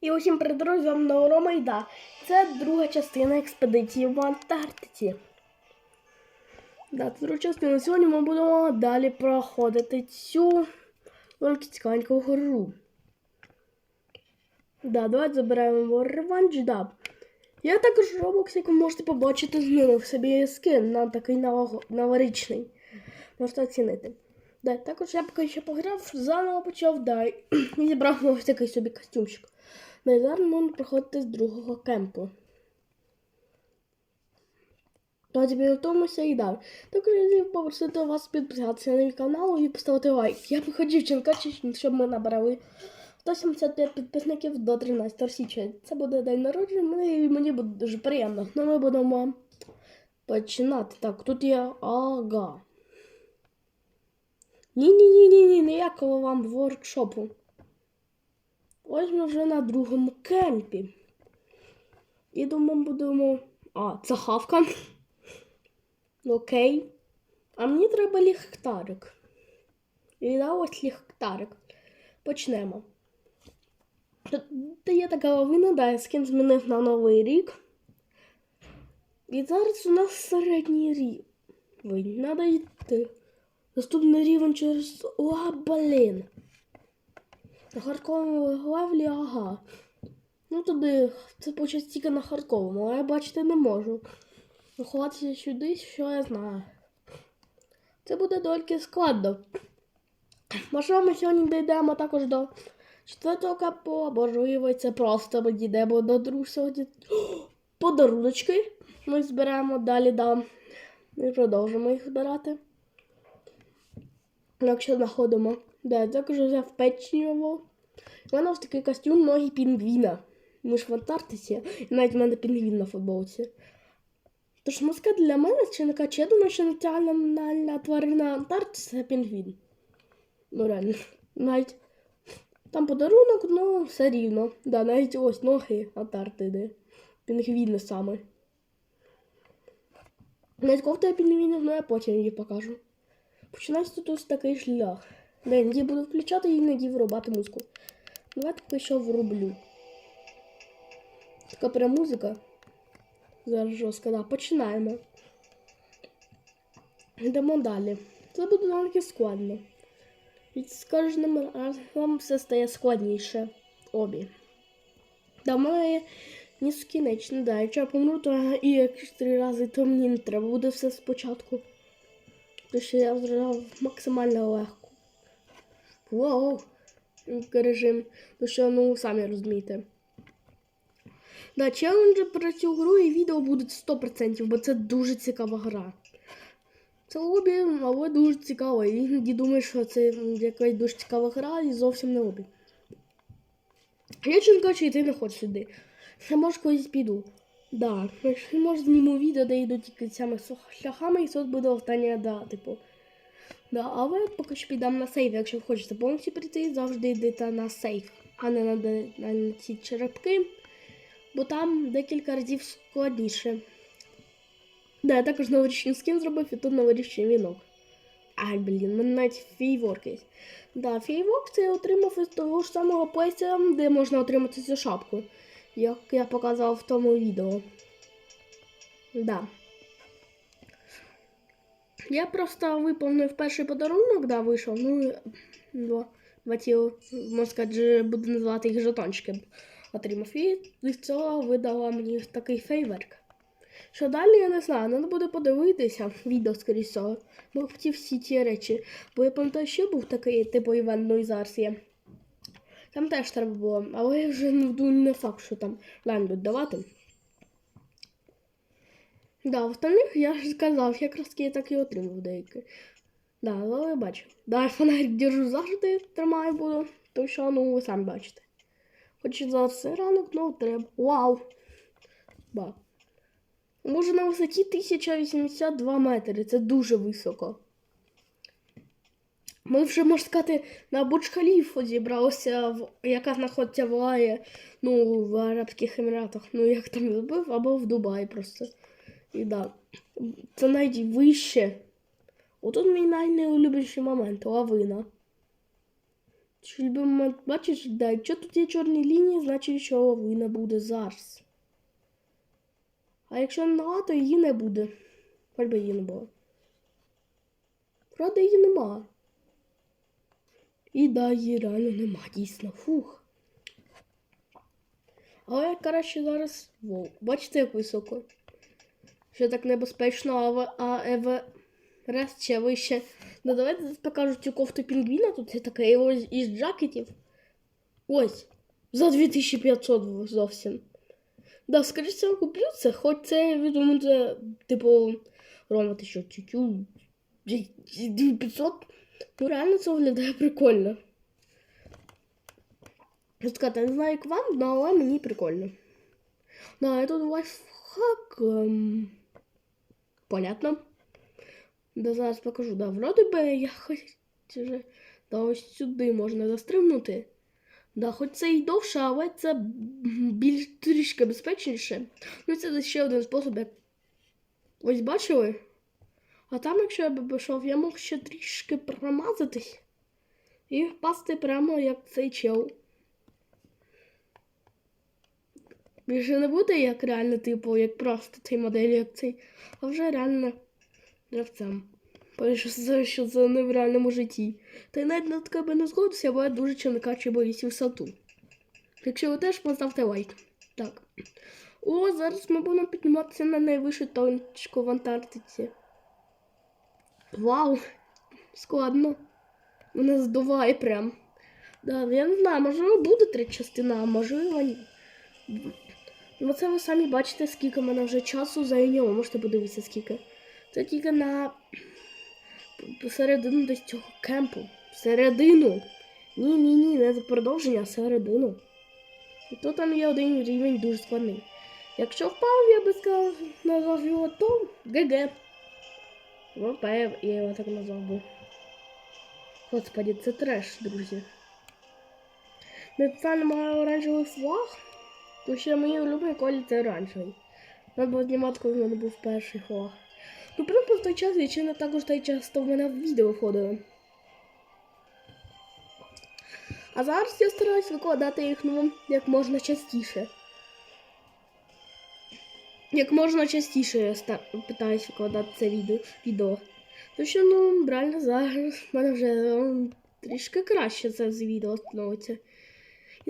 І усім привіт, друзі, вам на Рома і. Це друга частина експедиції в Антарктиці. Да, це друга частина. Сьогодні ми будемо далі проходити цю цікавеньку гру. Да, давайте забираємо реванш, да. Я також Roblox, як ви можете побачити, змінив собі скин на такий новорічний. Можете оцінити. Да, також я поки ще пограв, заново почав, да, і зібрав ось такий собі костюмчик. Ну і зараз можна проходити з другого кемпу. Давайте підготуємося і далі. Також я хотів попросити вас підписатися на мій канал і поставити лайк. Я хотів чекати, щоб ми набрали 175 підписників до 13 січня. Це буде день народження, і мені буде дуже приємно. Ну ми будемо починати. Так, тут є ага. Ні-ні-ні-ні, ніякого вам воркшопу. Ось ми вже на другому кемпі. І думаю, будемо. А, це хавка. Окей. А мені треба ліхтарик. І да, ось ліхтарик. Почнемо. Та є така лавина, да, я скін змінив на новий рік. І зараз у нас середній рівень. Надо йти. Наступний рівень через. О, блін. На хардковому левлі, ага. Ну туди, це почать тільки на хардковому, але я бачити не можу. Ховатися сюди, що я знаю. Це буде тільки складно. Можливо, ми сьогодні дійдемо також до четвертого або можливо, це просто ми дійдемо до другого. Подаруночки. Ми зберемо далі, да. І продовжимо їх збирати. Якщо знаходимо. Да, також взяв печиво. У мене ось такий костюм ноги пінгвіна. Ми ж в Антарктиці, і навіть в мене пінгвін на футболці. Тож маска для мене чи не каче, думаю, що національна тварина Антарктиці це пінгвін. Ну реально. Навіть там подарунок, ну все рівно. Да, навіть ось ноги Антарктиди. Пінгвіни саме. Навіть кофта пінгвінів, ну я потім її покажу. Починається тут ось такий шлях. Де іноді буду включати і іноді вирубати музику. Давайте поки що врублю. Така прям музика. Зараз жорстко, да. Починаємо. Йдемо далі. Це буде доволі складно. І з кожним разом все стає складніше. Обі. Да, моє нескінечно, да. Якщо я помру, то і якщо три рази, то мені не треба буде все спочатку. Тому що я зробив максимально легко. Воу! Режим. Ну що, ну, самі розумієте. Да, челенджі про цю гру і відео будуть 100%, бо це дуже цікава гра. Це лобі, але дуже цікаво. І іноді думаєш, що це якась дуже цікава гра і зовсім не лобі. Я чесно кажучи, йти не хочу сюди. Я може колись піду. Да, може зніму відео, де йду тільки цими шляхами, і тут буде остання, да, типу. Да, але поки що підемо на сейв, якщо ви хочете повністю прийти, завжди йдете на сейв, а не на, де- на ці черепки, бо там декілька разів складніше. Да, я також новорічний скін зробив і тут новорічний вінок. Ай, блін, мене навіть фейворк є. Да, фейворк це я отримав із того ж самого плейса, де можна отримати цю шапку, як я показував в тому відео. Да. Я просто виповнив перший подарунок, да, вийшов. Ну, два, два ті, можна сказати, буду називати їх жетончики. Отримав. І від цього видала мені такий фейверк. Що далі, я не знаю, треба буде подивитися відео, скоріш всього. Бо хотів всі ті речі. Бо я пам'ятаю, що був такий, типу івент, ну і. Там теж треба було, але я вже не факт, що там лайн будуть давати. Да, в остальних я ж сказав, якраз я так і отримав деякі. Да, але бачу. Да, фонарик держу завжди, тримаю буду, то що, ну, ви самі бачите. Хоч і зараз це ранок, ну треба. Вау! Ба. Може на висоті 1082 метри, це дуже високо. Ми вже, можна сказати, на Бурдж-Халіфу зібралися, яка знаходиться в Лаї, ну, в Арабських Еміратах, ну як там зробив, або в Дубаї просто. І да, це навіть вище. Отут мій найнеулюбленіший момент лавина. Ми- бачиш, да, якщо тут є чорні лінії, значить, що лавина буде зараз. А якщо нема, то її не буде. Хоч би її не було. Правда, її нема. І да, її реально нема, дійсно. Фух. Але краще зараз. Воу. Бачите, як високо. Що так небезпечно, а, Еверест ще вище. Ну давайте покажу цю кофту пінгвіна. Тут є така ось із джакетів. Ось. За 2500 зовсім. Да, скоріше всього куплю це, хоч це відомо, типу, Рома, ти що, тютю, 500? Ну реально це виглядає прикольно. Я сказати, не знаю, як вам, ну, але мені прикольно. Да, і тут лайфхак. Ем... Понятно. Да, зараз покажу. Да, вроде би я хоч вже да, ось сюди можна застрибнути. Да, хоч це і довше, але це більш трішки безпечніше. Ну, це ще один спосіб, як. Ось бачили? А там, якщо я би пішов, я мог ще трішки промазатись і впасти прямо як цей чел. Більше не буде як реально, типу, як просто цей модель, як цей, а вже реально гравцем. Бо що це, не в реальному житті. Та й навіть на таке не згодився, бо я дуже чоловікаче боюсь висоту. Якщо ви теж поставте лайк. Так. О, зараз ми будемо підніматися на найвищу точку в Антарктиці. Вау! Складно. Мене здуває прям. Да, я не знаю, можливо буде три частина, а можливо ні. Ну це ви самі бачите, скільки в мене вже часу зайняло. Можете подивитися, скільки. Це тільки на середину десь цього кемпу. Середину. Ні, ні, не за продовження, а середину. І то там є один рівень дуже складний. Якщо впав, я би сказав, назвав його, то ГГ. ВП, я його так назвав би. Господи, це треш, друзі. Ми має оранжевий флаг, то ще мої улюблений колір це оранжевий. Треба знімати, коли в мене був перший флаг. Ну, просто в той час не також той часто в мене в відео входили. А зараз я стараюсь викладати їх ну, як можна частіше. Як можна частіше я ста... питаюсь викладати це відео. відео. Тому що, ну, реально зараз в мене вже трішки краще це з відео становиться.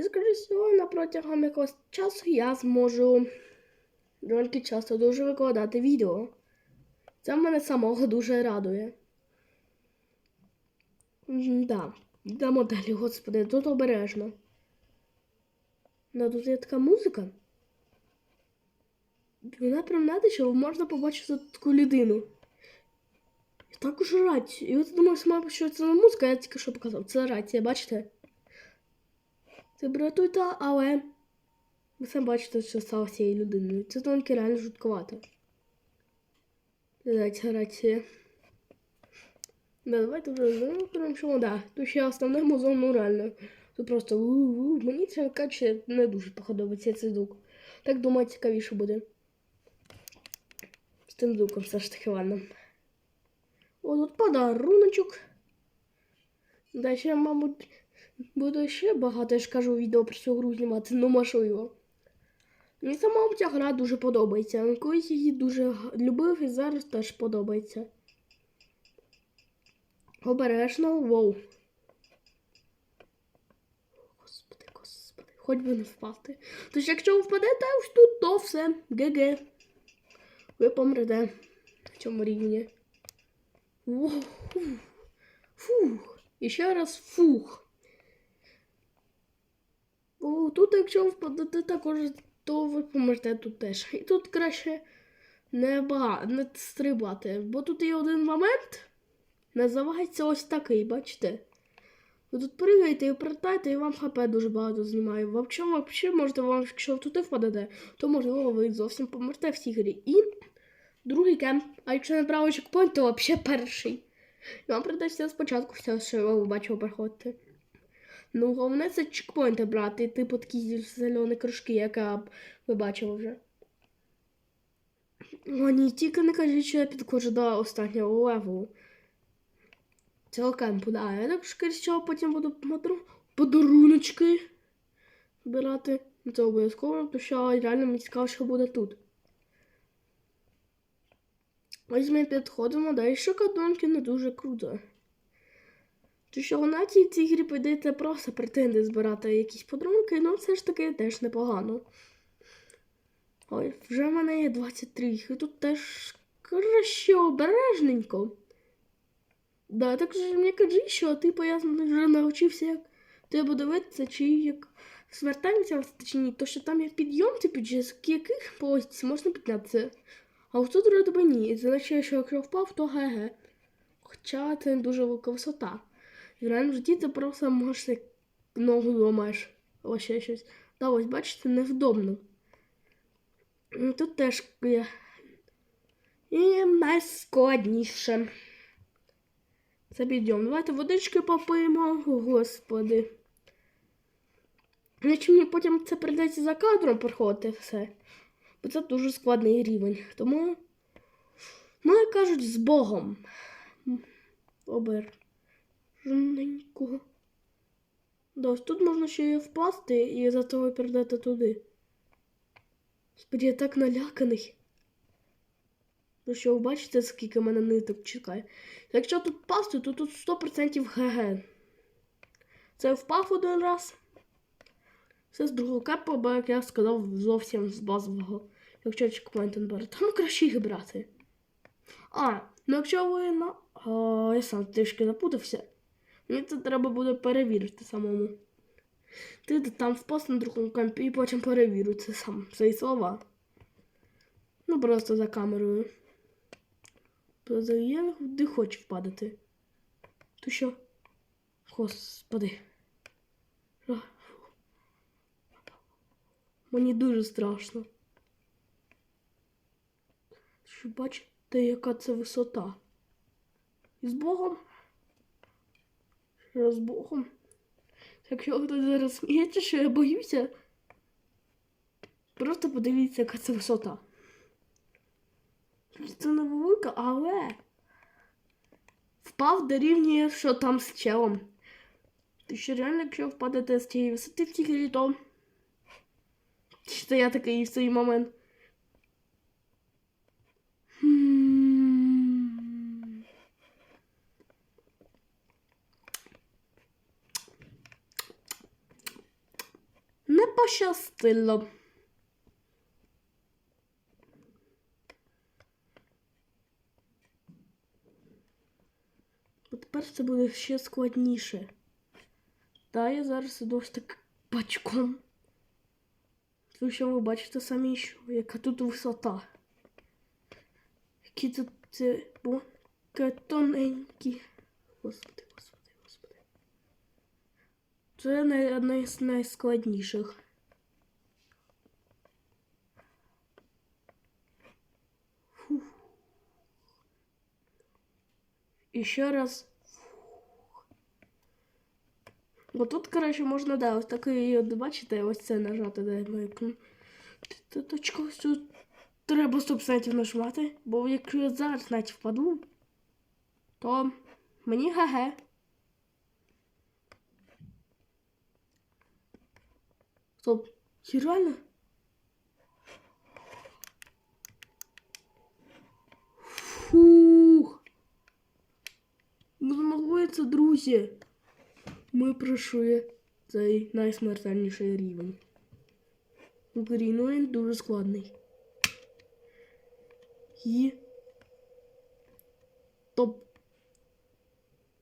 І скажу, що на протягом якогось часу я зможу доволі часто дуже викладати відео. Це мене самого дуже радує. Да. Да, моделі, господи, тут обережно. Да, тут є така музика. Вона прям надо, що можна побачити таку людину. І також рацію. І от думав сама, що це музика, я тільки що показав. Це рація, бачите? Це братуйте, але ви самі бачите, що стало з цією людиною. Це тільки реально жутковато. Дайте рація. Да, давайте вже ну, да. Тут ще основне музон, ну реально. Тут просто у-у-у. Мені це каче не дуже подобається цей звук. Так думаю, цікавіше буде. З тим звуком все ж таки ладно. О, тут подаруночок. Да, ще, мабуть, буду ще багато, я ж кажу, відео про цю гру знімати, ну можливо. Мені сама ця гра дуже подобається. Колись її дуже любив і зараз теж подобається. Обережно, воу. Господи, господи, хоч би не впасти. Тож, якщо впадете ось тут, то все, ГГ. Ви помрете на цьому рівні. Воу. Фух. І ще раз фух. О, тут, якщо впадете також, то ви помрете тут теж. І тут краще не, бага... не стрибати, бо тут є один момент. Називається ось такий, бачите? Ви тут пригаєте і прилетаєте, і вам хп дуже багато знімає. Якщо взагалі можете вам, якщо туди впадете, то можливо ви зовсім помрете в цій грі. І другий кемп. А якщо не правий чекпоінт, то взагалі перший. І вам придеться спочатку все, що ви бачили проходити. Ну, головне це чекпоінти брати, типу такі зелені кружки, яка ви бачили вже. О, ні, тільки не кажіть, що я підходжу до останнього левелу. Цього кемпу, да. Я так скоріше всього потім буду подаруночки збирати. Ну, Це обов'язково, тому що реально мені цікаво, що буде тут. Ось ми підходимо, да, і шокодонки не дуже круто. Тому що вона цій цій грі підеться просто претенди збирати якісь подарунки, ну все ж таки теж непогано. Ой, вже в мене є 23, і тут теж краще обережненько. Да, так же мені кажи, що типу я вже навчився, як треба дивитися, чи як звертаємося чи ні, то що там є підйом, типу, з яких полості можна піднятися. А ось тут би ні. І означає, що якщо впав, то ге-ге. Хоча це не дуже велика висота. В реальному житті це просто можеш ногу ламаєш. Ось ще щось. Та ось, бачите, невдобно. Ну, Тут теж є. І найскладніше. Це підйом. Давайте водички попиємо. Господи. Значить, мені потім це прийдеться за кадром проходити все. Бо це дуже складний рівень. Тому, ну, як кажуть, з Богом. Обережненько. Да, ось тут можна ще і впасти і за того передати туди. Господи, я так наляканий. Ну що, ви бачите, скільки мене ниток чекає. Якщо тут впасти, то тут 100% ГГ. Це впав один раз. Це з другого кепа, бо як я сказав, зовсім з базового. Якщо чекпоінт не бере, там краще їх брати. А, ну якщо ви на. А, я сам трішки запутався. Мені це треба буде перевірити самому. Ти там впасть на другому кампі і потім перевірю це сам свої слова. Ну просто за камерою. Я не хочу впадати. То що? Господи. Мені дуже страшно. Що бачите, яка це висота? І з Богом? З Богом? Якщо хтось зараз сміється, що я боюся, просто подивіться, яка це висота. Це невелика, але впав дорівнює, що там з челом. Ти що реально, якщо впадете з цієї висоти в тільки то. Що я такий в цей момент. Хм. Не пощастило. Бо тепер це буде ще складніше. Та я зараз ось так бачком. Тому що ви бачите самі, що яка тут висота. Які тут це тоненькі. Господи, господи, господи. Це одне з найскладніших. І ще раз. Бо тут, коротше, можна, да, ось такий, от, бачите, ось це нажати, де ми точку тут треба 100% нажимати, бо якщо я зараз навіть впаду, то мені ге-ге. Стоп, реально? Фух. Ми друзі. Ми пройшли цей найсмертельніший рівень. Укрій, він дуже складний. І. Топ.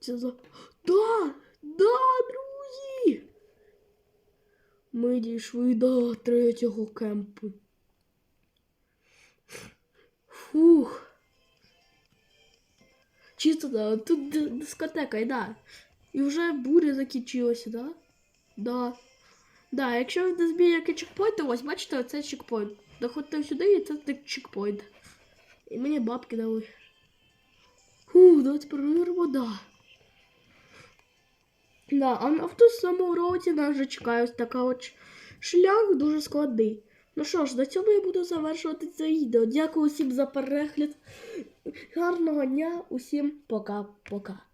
Це за. Да! Да, друзі! Ми дійшли до третього кемпу. Фух. Чисто да, тут дискотека, да. І вже буря закінчилася, да? Да. Да, якщо ви збій який чекпоінт, то ось бачите, оце чекпоінт. Доходьте сюди і це чекпоінт. І мені бабки дали. Фух, давайте перевіримо, да. Да, а на в ту самому році нас вже чекає ось така от шлях дуже складний. Ну що ж, до цього я буду завершувати це відео. Дякую всім за перегляд. Гарного дня, усім пока-пока.